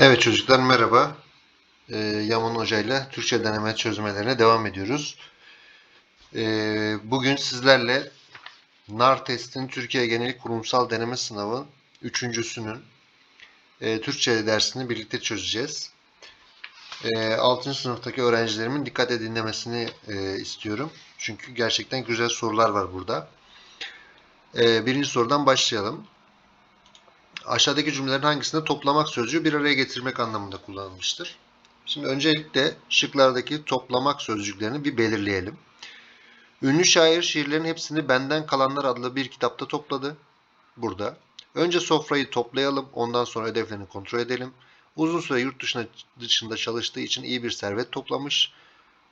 Evet çocuklar merhaba. Ee, Yaman Hoca ile Türkçe deneme çözmelerine devam ediyoruz. Ee, bugün sizlerle NAR testin Türkiye Genel Kurumsal Deneme Sınavı üçüncüsünün e, Türkçe dersini birlikte çözeceğiz. E, 6. sınıftaki öğrencilerimin dikkatle dinlemesini e, istiyorum. Çünkü gerçekten güzel sorular var burada. E, birinci sorudan başlayalım. Aşağıdaki cümlelerin hangisinde toplamak sözcüğü bir araya getirmek anlamında kullanılmıştır? Şimdi öncelikle şıklardaki toplamak sözcüklerini bir belirleyelim. Ünlü şair şiirlerin hepsini Benden Kalanlar adlı bir kitapta topladı. Burada. Önce sofrayı toplayalım, ondan sonra ödevlerini kontrol edelim. Uzun süre yurt dışına, dışında çalıştığı için iyi bir servet toplamış.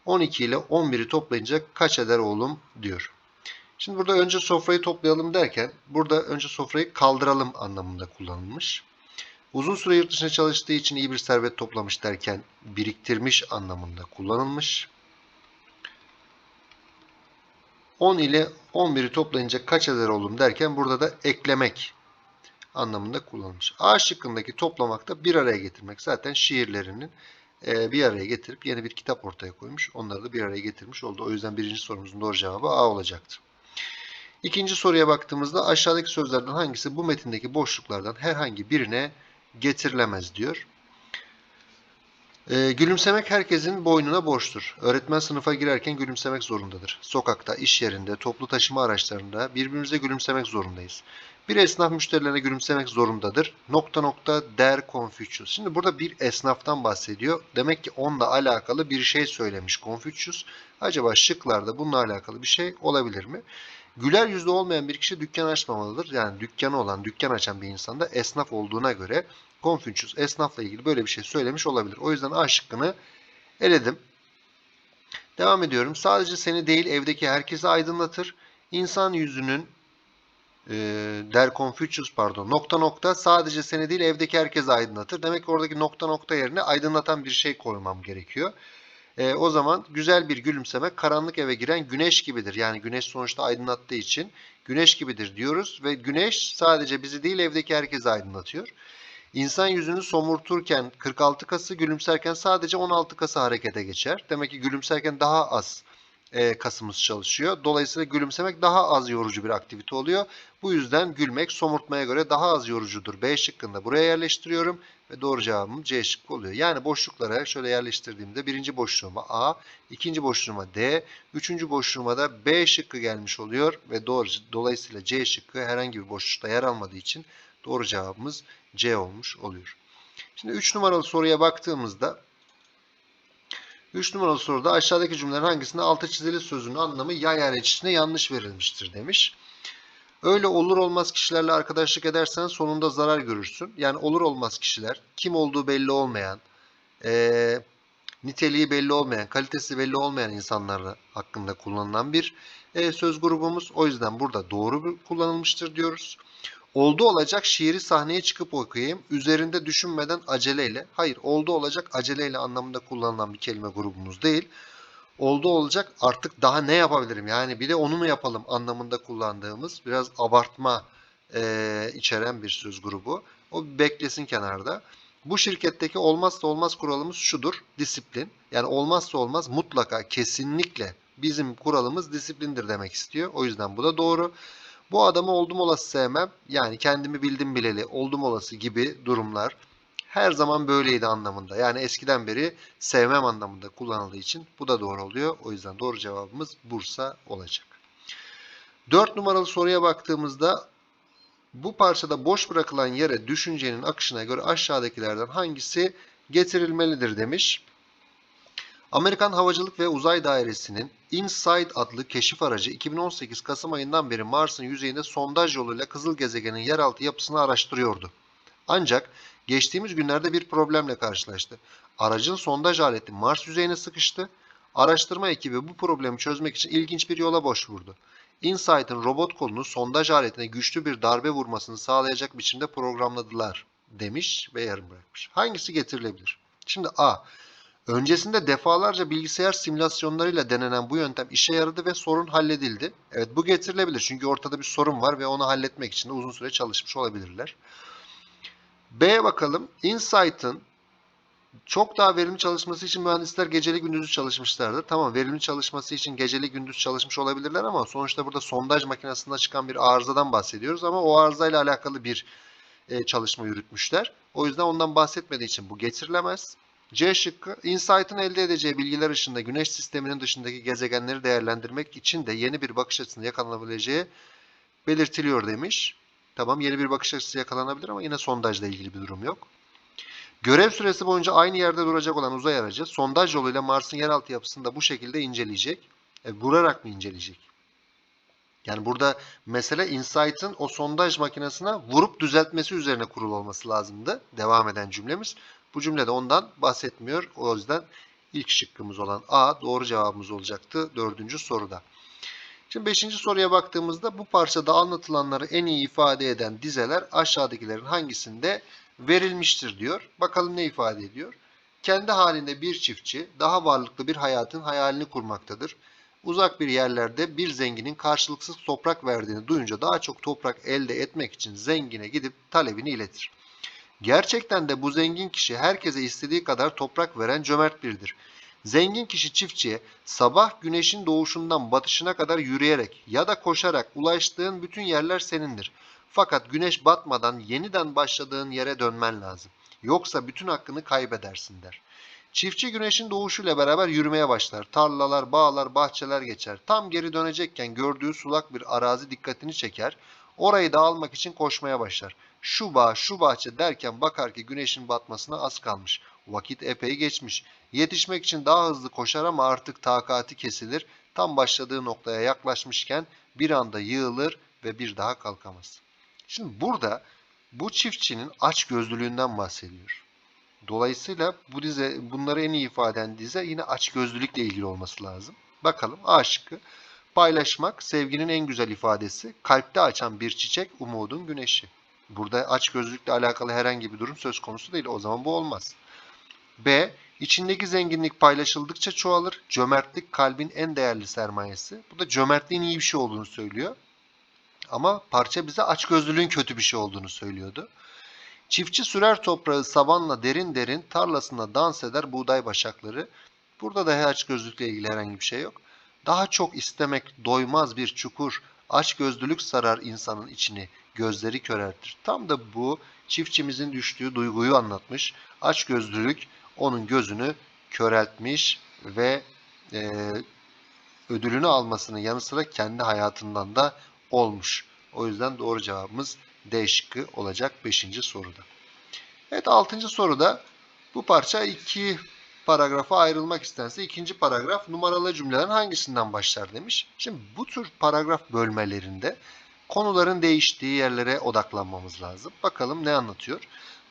12 ile 11'i toplayınca kaç eder oğlum diyor. Şimdi burada önce sofrayı toplayalım derken burada önce sofrayı kaldıralım anlamında kullanılmış. Uzun süre yurt dışına çalıştığı için iyi bir servet toplamış derken biriktirmiş anlamında kullanılmış. 10 ile 11'i toplayınca kaç eder oğlum derken burada da eklemek anlamında kullanılmış. A şıkkındaki toplamakta bir araya getirmek. Zaten şiirlerinin e, bir araya getirip yeni bir kitap ortaya koymuş. Onları da bir araya getirmiş oldu. O yüzden birinci sorumuzun doğru cevabı A olacaktır. İkinci soruya baktığımızda aşağıdaki sözlerden hangisi bu metindeki boşluklardan herhangi birine getirilemez diyor. Ee, gülümsemek herkesin boynuna borçtur. Öğretmen sınıfa girerken gülümsemek zorundadır. Sokakta, iş yerinde, toplu taşıma araçlarında birbirimize gülümsemek zorundayız. Bir esnaf müşterilerine gülümsemek zorundadır. Nokta nokta der Confucius. Şimdi burada bir esnaftan bahsediyor. Demek ki onunla alakalı bir şey söylemiş Confucius. Acaba şıklarda bununla alakalı bir şey olabilir mi? Güler yüzlü olmayan bir kişi dükkan açmamalıdır. Yani dükkanı olan, dükkan açan bir insanda esnaf olduğuna göre Confucius esnafla ilgili böyle bir şey söylemiş olabilir. O yüzden A şıkkını eledim. Devam ediyorum. Sadece seni değil evdeki herkesi aydınlatır. İnsan yüzünün e, der Confucius pardon nokta nokta sadece seni değil evdeki herkesi aydınlatır. Demek ki oradaki nokta nokta yerine aydınlatan bir şey koymam gerekiyor. E, o zaman güzel bir gülümseme karanlık eve giren güneş gibidir. Yani güneş sonuçta aydınlattığı için güneş gibidir diyoruz ve güneş sadece bizi değil evdeki herkesi aydınlatıyor. İnsan yüzünü somurturken 46 kası, gülümserken sadece 16 kası harekete geçer. Demek ki gülümserken daha az e, kasımız çalışıyor. Dolayısıyla gülümsemek daha az yorucu bir aktivite oluyor. Bu yüzden gülmek somurtmaya göre daha az yorucudur. B şıkkında buraya yerleştiriyorum ve doğru cevabım C şıkkı oluyor. Yani boşluklara şöyle yerleştirdiğimde birinci boşluğuma A, ikinci boşluğuma D, üçüncü boşluğuma da B şıkkı gelmiş oluyor ve doğru, dolayısıyla C şıkkı herhangi bir boşlukta yer almadığı için doğru cevabımız C olmuş oluyor. Şimdi 3 numaralı soruya baktığımızda 3 numaralı soruda aşağıdaki cümlelerin hangisinde altı çizili sözünün anlamı yay içinde yanlış verilmiştir demiş. Öyle olur olmaz kişilerle arkadaşlık edersen sonunda zarar görürsün. Yani olur olmaz kişiler, kim olduğu belli olmayan, e, niteliği belli olmayan, kalitesi belli olmayan insanlar hakkında kullanılan bir e, söz grubumuz. O yüzden burada doğru kullanılmıştır diyoruz. Oldu olacak şiiri sahneye çıkıp okuyayım. Üzerinde düşünmeden aceleyle. Hayır oldu olacak aceleyle anlamında kullanılan bir kelime grubumuz değil. Oldu olacak artık daha ne yapabilirim? Yani bir de onu mu yapalım anlamında kullandığımız biraz abartma e, içeren bir söz grubu. O beklesin kenarda. Bu şirketteki olmazsa olmaz kuralımız şudur. Disiplin. Yani olmazsa olmaz mutlaka kesinlikle bizim kuralımız disiplindir demek istiyor. O yüzden bu da doğru. Bu adamı oldum olası sevmem. Yani kendimi bildim bileli oldum olası gibi durumlar her zaman böyleydi anlamında. Yani eskiden beri sevmem anlamında kullanıldığı için bu da doğru oluyor. O yüzden doğru cevabımız Bursa olacak. 4 numaralı soruya baktığımızda bu parçada boş bırakılan yere düşüncenin akışına göre aşağıdakilerden hangisi getirilmelidir demiş. Amerikan Havacılık ve Uzay Dairesi'nin InSight adlı keşif aracı 2018 Kasım ayından beri Mars'ın yüzeyinde sondaj yoluyla kızıl gezegenin yeraltı yapısını araştırıyordu. Ancak geçtiğimiz günlerde bir problemle karşılaştı. Aracın sondaj aleti Mars yüzeyine sıkıştı. Araştırma ekibi bu problemi çözmek için ilginç bir yola başvurdu. InSight'ın robot kolunu sondaj aletine güçlü bir darbe vurmasını sağlayacak biçimde programladılar demiş ve yarım bırakmış. Hangisi getirilebilir? Şimdi A. Öncesinde defalarca bilgisayar simülasyonlarıyla denenen bu yöntem işe yaradı ve sorun halledildi. Evet bu getirilebilir çünkü ortada bir sorun var ve onu halletmek için de uzun süre çalışmış olabilirler. B'ye bakalım. Insight'ın Çok daha verimli çalışması için mühendisler geceli gündüzü çalışmışlardır. Tamam verimli çalışması için geceli gündüz çalışmış olabilirler ama sonuçta burada sondaj makinesinde çıkan bir arızadan bahsediyoruz ama o arızayla alakalı bir e, çalışma yürütmüşler. O yüzden ondan bahsetmediği için bu getirilemez. C şıkkı, InSight'ın elde edeceği bilgiler ışığında Güneş sisteminin dışındaki gezegenleri değerlendirmek için de yeni bir bakış açısında yakalanabileceği belirtiliyor demiş. Tamam yeni bir bakış açısı yakalanabilir ama yine sondajla ilgili bir durum yok. Görev süresi boyunca aynı yerde duracak olan uzay aracı sondaj yoluyla Mars'ın yeraltı yapısını da bu şekilde inceleyecek. E, vurarak mı inceleyecek? Yani burada mesele InSight'ın o sondaj makinesine vurup düzeltmesi üzerine kurulu olması lazımdı. Devam eden cümlemiz. Bu cümlede ondan bahsetmiyor. O yüzden ilk şıkkımız olan A doğru cevabımız olacaktı dördüncü soruda. Şimdi beşinci soruya baktığımızda bu parçada anlatılanları en iyi ifade eden dizeler aşağıdakilerin hangisinde verilmiştir diyor. Bakalım ne ifade ediyor? Kendi halinde bir çiftçi daha varlıklı bir hayatın hayalini kurmaktadır. Uzak bir yerlerde bir zenginin karşılıksız toprak verdiğini duyunca daha çok toprak elde etmek için zengine gidip talebini iletir. Gerçekten de bu zengin kişi herkese istediği kadar toprak veren cömert biridir. Zengin kişi çiftçiye sabah güneşin doğuşundan batışına kadar yürüyerek ya da koşarak ulaştığın bütün yerler senindir. Fakat güneş batmadan yeniden başladığın yere dönmen lazım. Yoksa bütün hakkını kaybedersin der. Çiftçi güneşin doğuşuyla beraber yürümeye başlar. Tarlalar, bağlar, bahçeler geçer. Tam geri dönecekken gördüğü sulak bir arazi dikkatini çeker. Orayı da almak için koşmaya başlar. Şu bağ, şu bahçe derken bakar ki güneşin batmasına az kalmış. Vakit epey geçmiş. Yetişmek için daha hızlı koşar ama artık takati kesilir. Tam başladığı noktaya yaklaşmışken bir anda yığılır ve bir daha kalkamaz. Şimdi burada bu çiftçinin aç gözlülüğünden bahsediyor. Dolayısıyla bu dize bunları en iyi ifade eden dize yine açgözlülükle ilgili olması lazım. Bakalım A şıkkı. Paylaşmak sevginin en güzel ifadesi. Kalpte açan bir çiçek umudun güneşi. Burada açgözlülükle alakalı herhangi bir durum söz konusu değil. O zaman bu olmaz. B. İçindeki zenginlik paylaşıldıkça çoğalır. Cömertlik kalbin en değerli sermayesi. Bu da cömertliğin iyi bir şey olduğunu söylüyor. Ama parça bize açgözlülüğün kötü bir şey olduğunu söylüyordu. Çiftçi sürer toprağı sabanla derin derin tarlasında dans eder buğday başakları. Burada da açgözlülükle ilgili herhangi bir şey yok. Daha çok istemek doymaz bir çukur, açgözlülük sarar insanın içini, gözleri köreltir. Tam da bu çiftçimizin düştüğü duyguyu anlatmış. Açgözlülük onun gözünü köreltmiş ve e, ödülünü almasının yanı sıra kendi hayatından da olmuş. O yüzden doğru cevabımız D şıkkı olacak 5. soruda. Evet 6. soruda bu parça iki paragrafa ayrılmak istense ikinci paragraf numaralı cümlelerin hangisinden başlar demiş. Şimdi bu tür paragraf bölmelerinde konuların değiştiği yerlere odaklanmamız lazım. Bakalım ne anlatıyor?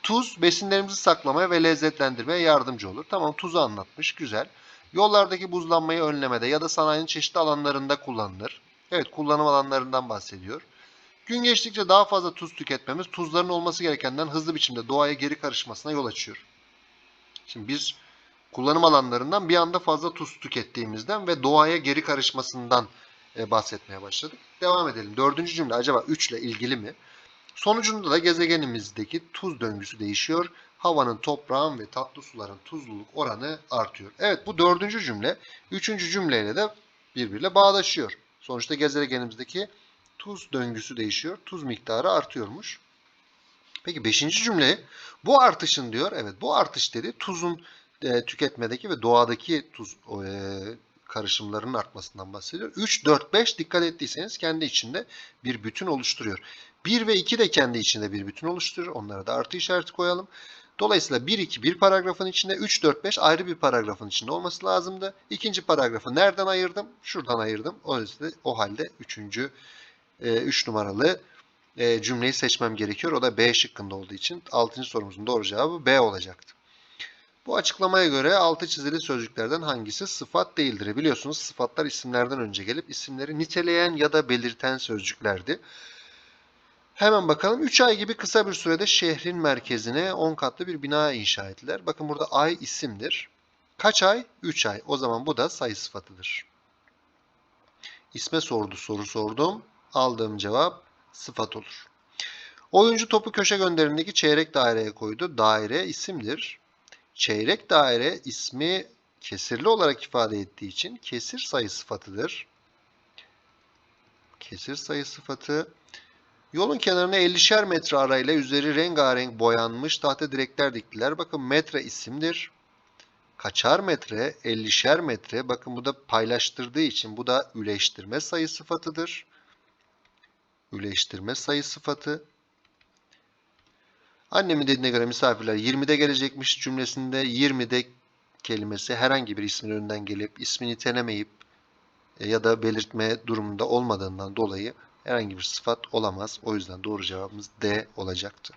Tuz besinlerimizi saklamaya ve lezzetlendirmeye yardımcı olur. Tamam tuzu anlatmış güzel. Yollardaki buzlanmayı önlemede ya da sanayinin çeşitli alanlarında kullanılır. Evet kullanım alanlarından bahsediyor. Gün geçtikçe daha fazla tuz tüketmemiz tuzların olması gerekenden hızlı biçimde doğaya geri karışmasına yol açıyor. Şimdi biz kullanım alanlarından bir anda fazla tuz tükettiğimizden ve doğaya geri karışmasından e, bahsetmeye başladık. Devam edelim. Dördüncü cümle acaba 3 ile ilgili mi? Sonucunda da gezegenimizdeki tuz döngüsü değişiyor. Havanın, toprağın ve tatlı suların tuzluluk oranı artıyor. Evet bu dördüncü cümle. Üçüncü cümleyle de birbiriyle bağdaşıyor. Sonuçta gezegenimizdeki tuz döngüsü değişiyor. Tuz miktarı artıyormuş. Peki beşinci cümle bu artışın diyor. Evet bu artış dedi tuzun e, tüketmedeki ve doğadaki tuz e, karışımlarının artmasından bahsediyor. 3, 4, 5 dikkat ettiyseniz kendi içinde bir bütün oluşturuyor. 1 ve 2 de kendi içinde bir bütün oluşturur. Onlara da artı işareti koyalım. Dolayısıyla 1, 2 bir paragrafın içinde, 3, 4, 5 ayrı bir paragrafın içinde olması lazımdı. İkinci paragrafı nereden ayırdım? Şuradan ayırdım. O yüzden o halde üçüncü 3 e, numaralı e, cümleyi seçmem gerekiyor. O da B şıkkında olduğu için 6. sorumuzun doğru cevabı B olacaktı. Bu açıklamaya göre altı çizili sözcüklerden hangisi sıfat değildir? Biliyorsunuz sıfatlar isimlerden önce gelip isimleri niteleyen ya da belirten sözcüklerdi. Hemen bakalım. 3 ay gibi kısa bir sürede şehrin merkezine 10 katlı bir bina inşa ettiler. Bakın burada ay isimdir. Kaç ay? 3 ay. O zaman bu da sayı sıfatıdır. İsme sordu soru sordum. Aldığım cevap sıfat olur. Oyuncu topu köşe gönderimindeki çeyrek daireye koydu. Daire isimdir. çeyrek daire ismi kesirli olarak ifade ettiği için kesir sayı sıfatıdır. Kesir sayı sıfatı. Yolun kenarına 50'şer metre arayla üzeri rengarenk boyanmış tahta direkler diktiler. Bakın metre isimdir. Kaçar metre? 50'şer metre. Bakın bu da paylaştırdığı için bu da üleştirme sayı sıfatıdır. Üleştirme sayı sıfatı. Annemin dediğine göre misafirler 20'de gelecekmiş cümlesinde 20'de kelimesi herhangi bir ismin önünden gelip ismini tenemeyip e, ya da belirtme durumunda olmadığından dolayı herhangi bir sıfat olamaz. O yüzden doğru cevabımız D olacaktı.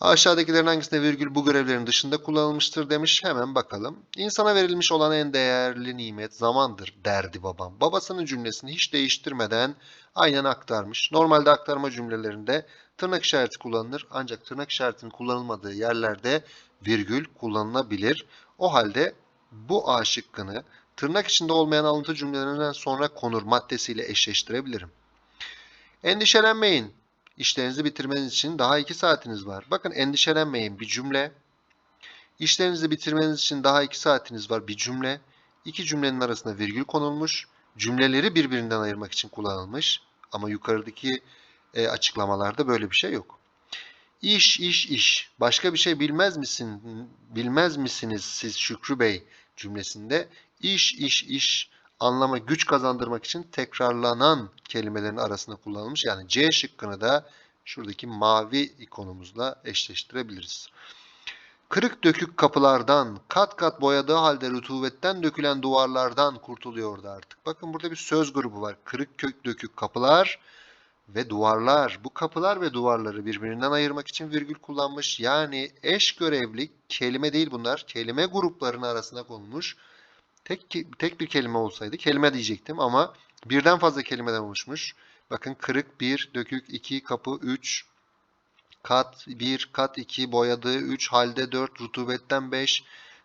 Aşağıdakilerin hangisinde virgül bu görevlerin dışında kullanılmıştır demiş. Hemen bakalım. İnsana verilmiş olan en değerli nimet zamandır derdi babam. Babasının cümlesini hiç değiştirmeden aynen aktarmış. Normalde aktarma cümlelerinde tırnak işareti kullanılır. Ancak tırnak işaretinin kullanılmadığı yerlerde virgül kullanılabilir. O halde bu A şıkkını tırnak içinde olmayan alıntı cümlelerinden sonra konur maddesiyle eşleştirebilirim. Endişelenmeyin. İşlerinizi bitirmeniz için daha iki saatiniz var. Bakın endişelenmeyin bir cümle. İşlerinizi bitirmeniz için daha iki saatiniz var bir cümle. İki cümlenin arasında virgül konulmuş. Cümleleri birbirinden ayırmak için kullanılmış. Ama yukarıdaki e, açıklamalarda böyle bir şey yok. İş, iş, iş. Başka bir şey bilmez misin? Bilmez misiniz siz Şükrü Bey cümlesinde iş, iş, iş anlama güç kazandırmak için tekrarlanan kelimelerin arasında kullanılmış. Yani C şıkkını da şuradaki mavi ikonumuzla eşleştirebiliriz. Kırık dökük kapılardan, kat kat boyadığı halde rutubetten dökülen duvarlardan kurtuluyordu artık. Bakın burada bir söz grubu var. Kırık kök dökük kapılar ve duvarlar. Bu kapılar ve duvarları birbirinden ayırmak için virgül kullanmış. Yani eş görevli kelime değil bunlar. Kelime gruplarının arasına konmuş. Tek, tek bir kelime olsaydı kelime diyecektim ama birden fazla kelimeden oluşmuş. Bakın kırık 1, dökük 2, kapı 3, kat 1, kat 2, boyadığı 3, halde 4, rutubetten 5,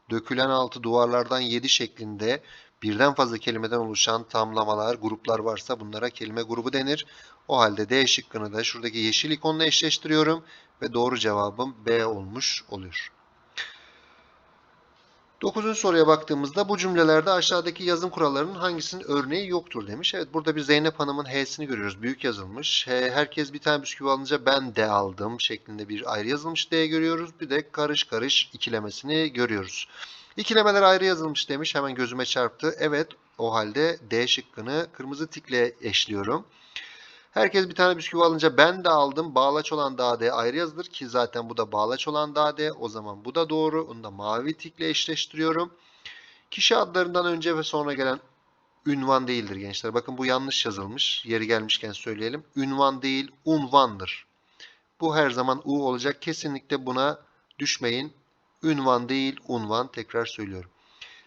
dökülen 6, duvarlardan 7 şeklinde birden fazla kelimeden oluşan tamlamalar, gruplar varsa bunlara kelime grubu denir. O halde D şıkkını da şuradaki yeşil ikonla eşleştiriyorum ve doğru cevabım B olmuş oluyor. Dokuzuncu soruya baktığımızda bu cümlelerde aşağıdaki yazım kurallarının hangisinin örneği yoktur demiş. Evet burada bir Zeynep Hanım'ın H'sini görüyoruz. Büyük yazılmış. He, herkes bir tane bisküvi alınca ben de aldım şeklinde bir ayrı yazılmış D görüyoruz. Bir de karış karış ikilemesini görüyoruz. İkilemeler ayrı yazılmış demiş. Hemen gözüme çarptı. Evet o halde D şıkkını kırmızı tikle eşliyorum. Herkes bir tane bisküvi alınca ben de aldım. Bağlaç olan da D ayrı yazılır ki zaten bu da bağlaç olan da D. O zaman bu da doğru. Onu da mavi tikle eşleştiriyorum. Kişi adlarından önce ve sonra gelen ünvan değildir gençler. Bakın bu yanlış yazılmış. Yeri gelmişken söyleyelim. Ünvan değil, unvandır. Bu her zaman U olacak. Kesinlikle buna düşmeyin. Ünvan değil, unvan. Tekrar söylüyorum.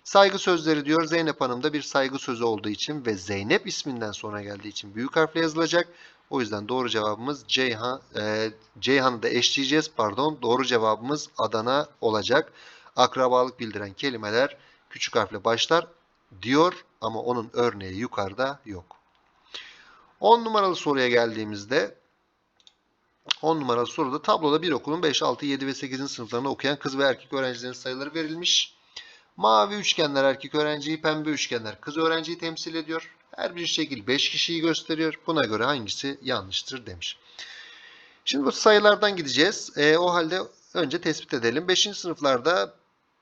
Saygı sözleri diyor. Zeynep Hanım da bir saygı sözü olduğu için ve Zeynep isminden sonra geldiği için büyük harfle yazılacak. O yüzden doğru cevabımız Ceyhan, e, Ceyhan'ı da eşleyeceğiz. Pardon. Doğru cevabımız Adana olacak. Akrabalık bildiren kelimeler küçük harfle başlar diyor ama onun örneği yukarıda yok. 10 numaralı soruya geldiğimizde 10 numaralı soruda tabloda bir okulun 5, 6, 7 ve 8. sınıflarında okuyan kız ve erkek öğrencilerin sayıları verilmiş. Mavi üçgenler erkek öğrenciyi, pembe üçgenler kız öğrenciyi temsil ediyor. Her bir şekil 5 kişiyi gösteriyor. Buna göre hangisi yanlıştır demiş. Şimdi bu sayılardan gideceğiz. E, o halde önce tespit edelim. 5. sınıflarda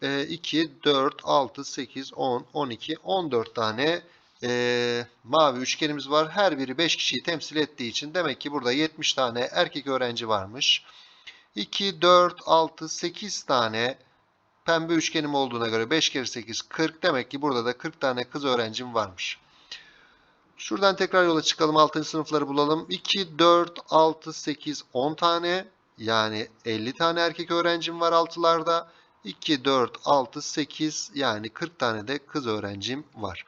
e, 2, 4, 6, 8, 10, 12, 14 tane e, mavi üçgenimiz var. Her biri 5 kişiyi temsil ettiği için demek ki burada 70 tane erkek öğrenci varmış. 2, 4, 6, 8 tane pembe üçgenim olduğuna göre 5 kere 8 40. Demek ki burada da 40 tane kız öğrencim varmış. Şuradan tekrar yola çıkalım. 6. sınıfları bulalım. 2, 4, 6, 8, 10 tane. Yani 50 tane erkek öğrencim var altılarda. 2, 4, 6, 8 yani 40 tane de kız öğrencim var.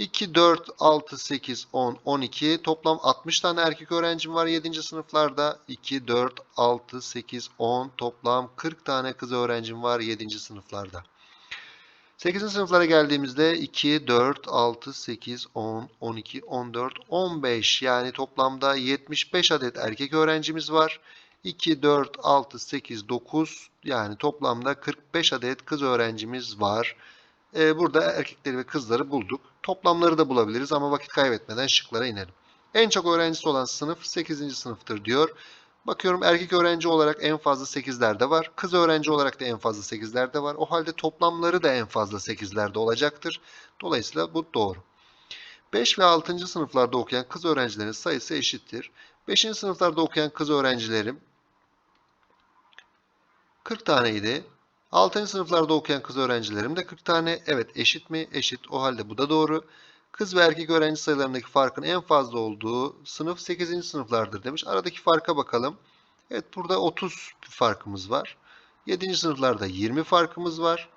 2, 4, 6, 8, 10, 12 toplam 60 tane erkek öğrencim var 7. sınıflarda. 2, 4, 6, 8, 10 toplam 40 tane kız öğrencim var 7. sınıflarda. 8. sınıflara geldiğimizde 2, 4, 6, 8, 10, 12, 14, 15 yani toplamda 75 adet erkek öğrencimiz var. 2, 4, 6, 8, 9 yani toplamda 45 adet kız öğrencimiz var. Ee, burada erkekleri ve kızları bulduk. Toplamları da bulabiliriz ama vakit kaybetmeden şıklara inelim. En çok öğrencisi olan sınıf 8. sınıftır diyor. Bakıyorum erkek öğrenci olarak en fazla 8'lerde var. Kız öğrenci olarak da en fazla 8'lerde var. O halde toplamları da en fazla 8'lerde olacaktır. Dolayısıyla bu doğru. 5 ve 6. sınıflarda okuyan kız öğrencilerin sayısı eşittir. 5. sınıflarda okuyan kız öğrencilerim 40 taneydi. 6. sınıflarda okuyan kız öğrencilerim de 40 tane. Evet eşit mi? Eşit. O halde bu da doğru. Kız ve erkek öğrenci sayılarındaki farkın en fazla olduğu sınıf 8. sınıflardır demiş. Aradaki farka bakalım. Evet burada 30 bir farkımız var. 7. sınıflarda 20 farkımız var.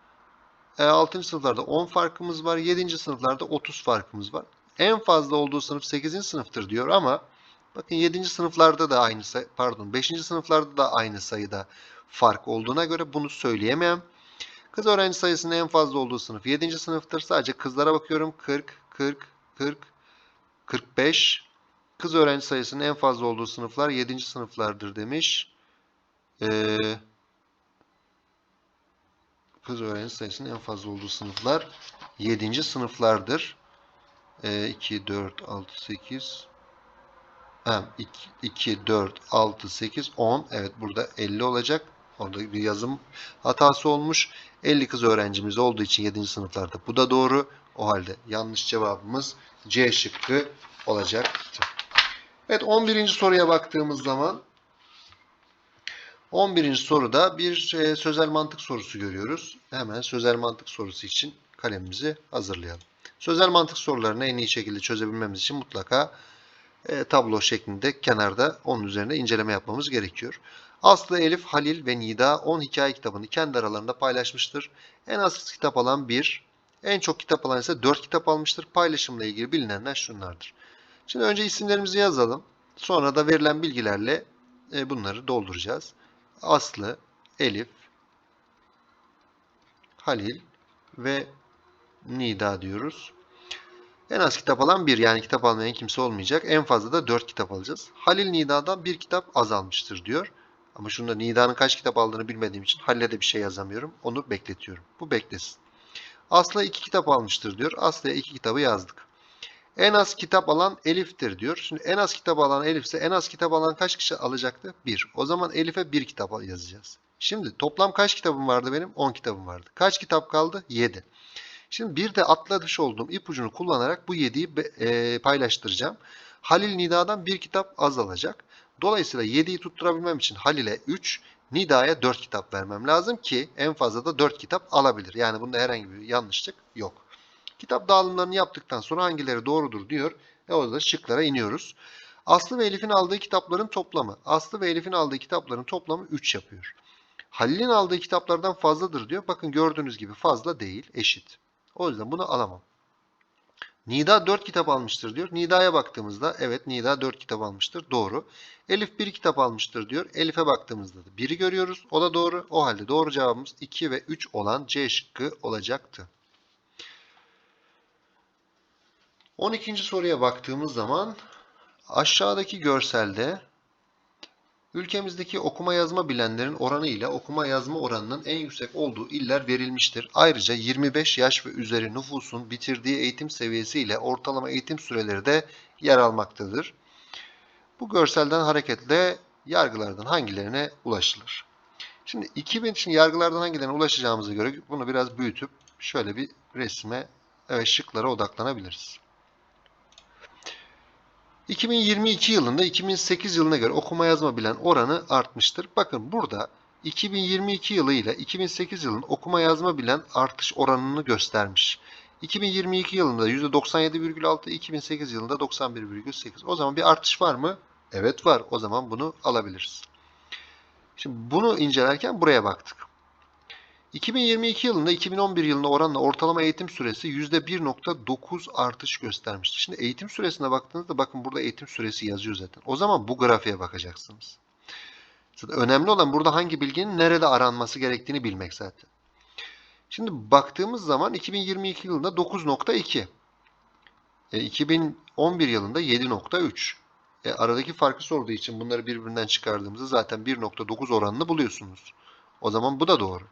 6. sınıflarda 10 farkımız var. 7. sınıflarda 30 farkımız var. En fazla olduğu sınıf 8. sınıftır diyor ama bakın 7. sınıflarda da aynı say pardon 5. sınıflarda da aynı sayıda fark olduğuna göre bunu söyleyemem. Kız öğrenci sayısının en fazla olduğu sınıf 7. sınıftır. Sadece kızlara bakıyorum. 40, 40, 40, 45. Kız öğrenci sayısının en fazla olduğu sınıflar 7. sınıflardır demiş. Ee, kız öğrenci sayısının en fazla olduğu sınıflar 7. sınıflardır. Ee, 2, 4, 6, 8. Ha, 2, 2, 4, 6, 8, 10. Evet burada 50 olacak. Orada bir yazım hatası olmuş. 50 kız öğrencimiz olduğu için 7. sınıflarda. Bu da doğru. O halde yanlış cevabımız C şıkkı olacaktı. Evet 11. soruya baktığımız zaman 11. soruda bir e, sözel mantık sorusu görüyoruz. Hemen sözel mantık sorusu için kalemimizi hazırlayalım. Sözel mantık sorularını en iyi şekilde çözebilmemiz için mutlaka e, tablo şeklinde kenarda onun üzerine inceleme yapmamız gerekiyor. Aslı, Elif, Halil ve Nida 10 hikaye kitabını kendi aralarında paylaşmıştır. En az kitap alan 1, en çok kitap alan ise 4 kitap almıştır. Paylaşımla ilgili bilinenler şunlardır. Şimdi önce isimlerimizi yazalım. Sonra da verilen bilgilerle e, bunları dolduracağız. Aslı, Elif, Halil ve Nida diyoruz. En az kitap alan 1 yani kitap almayan kimse olmayacak. En fazla da 4 kitap alacağız. Halil Nida'dan 1 kitap azalmıştır diyor. Ama şunda Nida'nın kaç kitap aldığını bilmediğim için Halil'e de bir şey yazamıyorum. Onu bekletiyorum. Bu beklesin. Aslı 2 kitap almıştır diyor. Aslı'ya 2 kitabı yazdık. En az kitap alan Elif'tir diyor. Şimdi en az kitap alan Elif ise en az kitap alan kaç kişi alacaktı? 1. O zaman Elif'e 1 kitap yazacağız. Şimdi toplam kaç kitabım vardı benim? 10 kitabım vardı. Kaç kitap kaldı? 7. Şimdi bir de atlamış olduğum ipucunu kullanarak bu 7'yi e, paylaştıracağım. Halil Nida'dan bir kitap azalacak. Dolayısıyla 7'yi tutturabilmem için Halil'e 3, Nida'ya 4 kitap vermem lazım ki en fazla da 4 kitap alabilir. Yani bunda herhangi bir yanlışlık yok. Kitap dağılımlarını yaptıktan sonra hangileri doğrudur diyor. Ve orada şıklara iniyoruz. Aslı ve Elif'in aldığı kitapların toplamı. Aslı ve Elif'in aldığı kitapların toplamı 3 yapıyor. Halil'in aldığı kitaplardan fazladır diyor. Bakın gördüğünüz gibi fazla değil, eşit. O yüzden bunu alamam. Nida 4 kitap almıştır diyor. Nida'ya baktığımızda evet Nida 4 kitap almıştır. Doğru. Elif 1 kitap almıştır diyor. Elif'e baktığımızda da 1'i görüyoruz. O da doğru. O halde doğru cevabımız 2 ve 3 olan C şıkkı olacaktı. 12. soruya baktığımız zaman aşağıdaki görselde Ülkemizdeki okuma yazma bilenlerin oranı ile okuma yazma oranının en yüksek olduğu iller verilmiştir. Ayrıca 25 yaş ve üzeri nüfusun bitirdiği eğitim seviyesi ile ortalama eğitim süreleri de yer almaktadır. Bu görselden hareketle yargılardan hangilerine ulaşılır? Şimdi 2000 için yargılardan hangilerine ulaşacağımıza göre bunu biraz büyütüp şöyle bir resme ve şıklara odaklanabiliriz. 2022 yılında 2008 yılına göre okuma yazma bilen oranı artmıştır. Bakın burada 2022 yılı ile 2008 yılının okuma yazma bilen artış oranını göstermiş. 2022 yılında %97,6, 2008 yılında 91,8. O zaman bir artış var mı? Evet var. O zaman bunu alabiliriz. Şimdi bunu incelerken buraya baktık. 2022 yılında 2011 yılında oranla ortalama eğitim süresi %1.9 artış göstermişti. Şimdi eğitim süresine baktığınızda bakın burada eğitim süresi yazıyor zaten. O zaman bu grafiğe bakacaksınız. Zaten önemli olan burada hangi bilginin nerede aranması gerektiğini bilmek zaten. Şimdi baktığımız zaman 2022 yılında 9.2. E, 2011 yılında 7.3. E, aradaki farkı sorduğu için bunları birbirinden çıkardığımızda zaten 1.9 oranını buluyorsunuz. O zaman bu da doğru.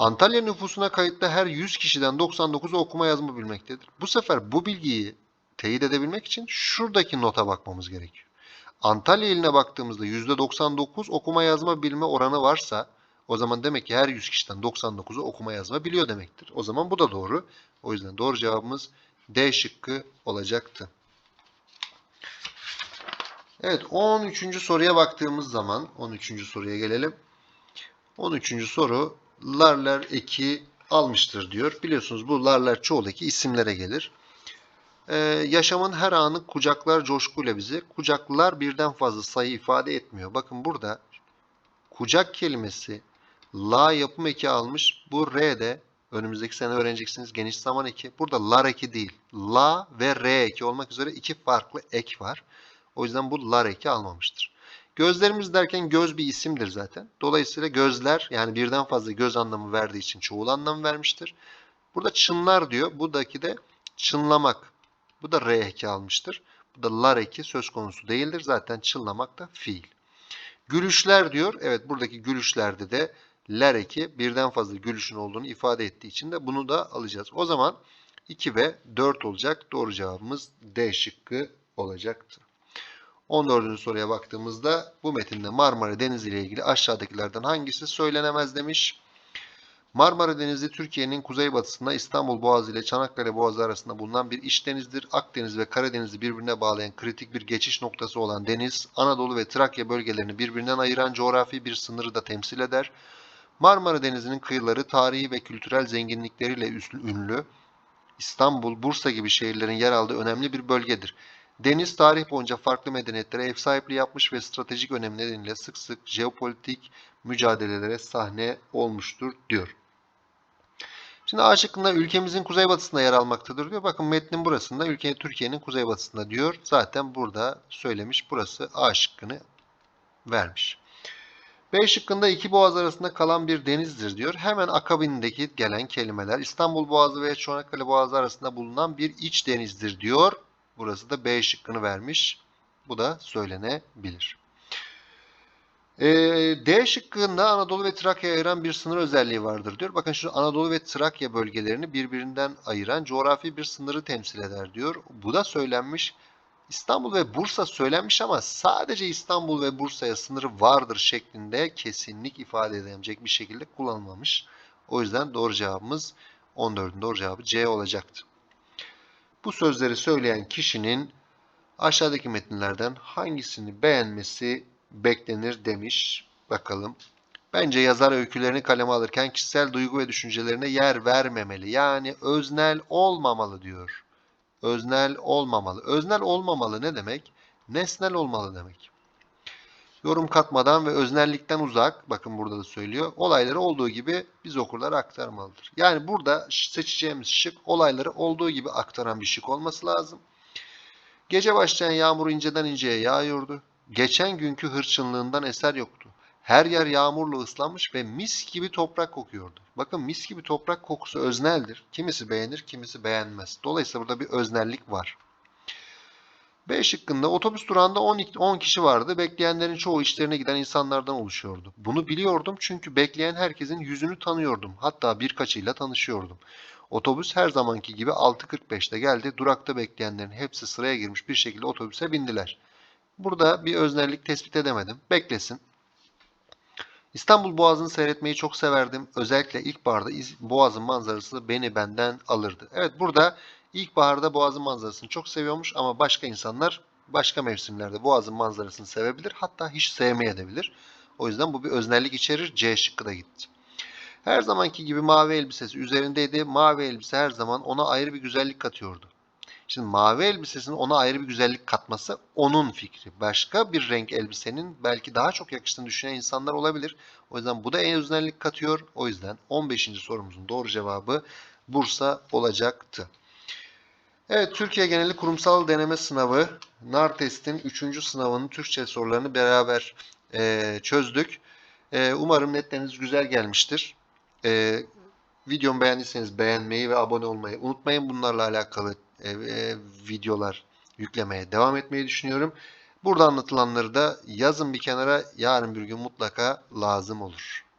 Antalya nüfusuna kayıtlı her 100 kişiden 99'u okuma yazma bilmektedir. Bu sefer bu bilgiyi teyit edebilmek için şuradaki nota bakmamız gerekiyor. Antalya iline baktığımızda %99 okuma yazma bilme oranı varsa o zaman demek ki her 100 kişiden 99'u okuma yazma biliyor demektir. O zaman bu da doğru. O yüzden doğru cevabımız D şıkkı olacaktı. Evet 13. soruya baktığımız zaman 13. soruya gelelim. 13. soru larlar eki almıştır diyor. Biliyorsunuz bu larlar çoğul eki isimlere gelir. Ee, yaşamın her anı kucaklar coşkuyla bizi. Kucaklar birden fazla sayı ifade etmiyor. Bakın burada kucak kelimesi la yapım eki almış. Bu R de önümüzdeki sene öğreneceksiniz geniş zaman eki. Burada lar eki değil. La ve R eki olmak üzere iki farklı ek var. O yüzden bu lar eki almamıştır. Gözlerimiz derken göz bir isimdir zaten. Dolayısıyla gözler yani birden fazla göz anlamı verdiği için çoğul anlamı vermiştir. Burada çınlar diyor. Buradaki de çınlamak. Bu da R eki almıştır. Bu da lar eki söz konusu değildir. Zaten çınlamak da fiil. Gülüşler diyor. Evet buradaki gülüşlerde de ler eki birden fazla gülüşün olduğunu ifade ettiği için de bunu da alacağız. O zaman 2 ve 4 olacak. Doğru cevabımız D şıkkı olacaktı. 14. soruya baktığımızda bu metinde Marmara Denizi ile ilgili aşağıdakilerden hangisi söylenemez demiş. Marmara Denizi Türkiye'nin kuzeybatısında İstanbul Boğazı ile Çanakkale Boğazı arasında bulunan bir iç denizdir. Akdeniz ve Karadeniz'i birbirine bağlayan kritik bir geçiş noktası olan deniz, Anadolu ve Trakya bölgelerini birbirinden ayıran coğrafi bir sınırı da temsil eder. Marmara Denizi'nin kıyıları tarihi ve kültürel zenginlikleriyle ünlü, İstanbul, Bursa gibi şehirlerin yer aldığı önemli bir bölgedir. Deniz tarih boyunca farklı medeniyetlere ev sahipliği yapmış ve stratejik önemi nedeniyle sık sık jeopolitik mücadelelere sahne olmuştur diyor. Şimdi A şıkkında ülkemizin kuzeybatısında yer almaktadır diyor. Bakın metnin burasında ülke Türkiye'nin kuzeybatısında diyor. Zaten burada söylemiş. Burası A şıkkını vermiş. B şıkkında iki boğaz arasında kalan bir denizdir diyor. Hemen akabindeki gelen kelimeler İstanbul Boğazı ve Çanakkale Boğazı arasında bulunan bir iç denizdir diyor. Burası da B şıkkını vermiş. Bu da söylenebilir. Ee, D şıkkında Anadolu ve Trakya'yı ayıran bir sınır özelliği vardır diyor. Bakın şu Anadolu ve Trakya bölgelerini birbirinden ayıran coğrafi bir sınırı temsil eder diyor. Bu da söylenmiş. İstanbul ve Bursa söylenmiş ama sadece İstanbul ve Bursa'ya sınırı vardır şeklinde kesinlik ifade edemeyecek bir şekilde kullanılmamış. O yüzden doğru cevabımız 14'ün doğru cevabı C olacaktı. Bu sözleri söyleyen kişinin aşağıdaki metinlerden hangisini beğenmesi beklenir demiş. Bakalım. Bence yazar öykülerini kaleme alırken kişisel duygu ve düşüncelerine yer vermemeli. Yani öznel olmamalı diyor. Öznel olmamalı. Öznel olmamalı ne demek? Nesnel olmalı demek. Yorum katmadan ve öznellikten uzak, bakın burada da söylüyor, olayları olduğu gibi biz okurlara aktarmalıdır. Yani burada seçeceğimiz şık olayları olduğu gibi aktaran bir şık olması lazım. Gece başlayan yağmur inceden inceye yağıyordu. Geçen günkü hırçınlığından eser yoktu. Her yer yağmurla ıslanmış ve mis gibi toprak kokuyordu. Bakın mis gibi toprak kokusu özneldir. Kimisi beğenir, kimisi beğenmez. Dolayısıyla burada bir öznellik var. B şıkkında otobüs durağında 10, 10 kişi vardı. Bekleyenlerin çoğu işlerine giden insanlardan oluşuyordu. Bunu biliyordum çünkü bekleyen herkesin yüzünü tanıyordum. Hatta birkaçıyla tanışıyordum. Otobüs her zamanki gibi 6.45'te geldi. Durakta bekleyenlerin hepsi sıraya girmiş bir şekilde otobüse bindiler. Burada bir öznellik tespit edemedim. Beklesin. İstanbul Boğazı'nı seyretmeyi çok severdim. Özellikle ilkbaharda Boğaz'ın manzarası beni benden alırdı. Evet burada ilkbaharda Boğaz'ın manzarasını çok seviyormuş ama başka insanlar başka mevsimlerde Boğaz'ın manzarasını sevebilir. Hatta hiç sevmeyebilir. O yüzden bu bir öznellik içerir. C şıkkı da gitti. Her zamanki gibi mavi elbisesi üzerindeydi. Mavi elbise her zaman ona ayrı bir güzellik katıyordu. Şimdi mavi elbisesinin ona ayrı bir güzellik katması onun fikri. Başka bir renk elbisenin belki daha çok yakıştığını düşünen insanlar olabilir. O yüzden bu da en öznellik katıyor. O yüzden 15. sorumuzun doğru cevabı Bursa olacaktı. Evet, Türkiye geneli kurumsal deneme sınavı, NAR testin 3. sınavının Türkçe sorularını beraber e, çözdük. E, umarım netleriniz güzel gelmiştir. E, videomu beğendiyseniz beğenmeyi ve abone olmayı unutmayın. Bunlarla alakalı e, e, videolar yüklemeye devam etmeyi düşünüyorum. Burada anlatılanları da yazın bir kenara yarın bir gün mutlaka lazım olur.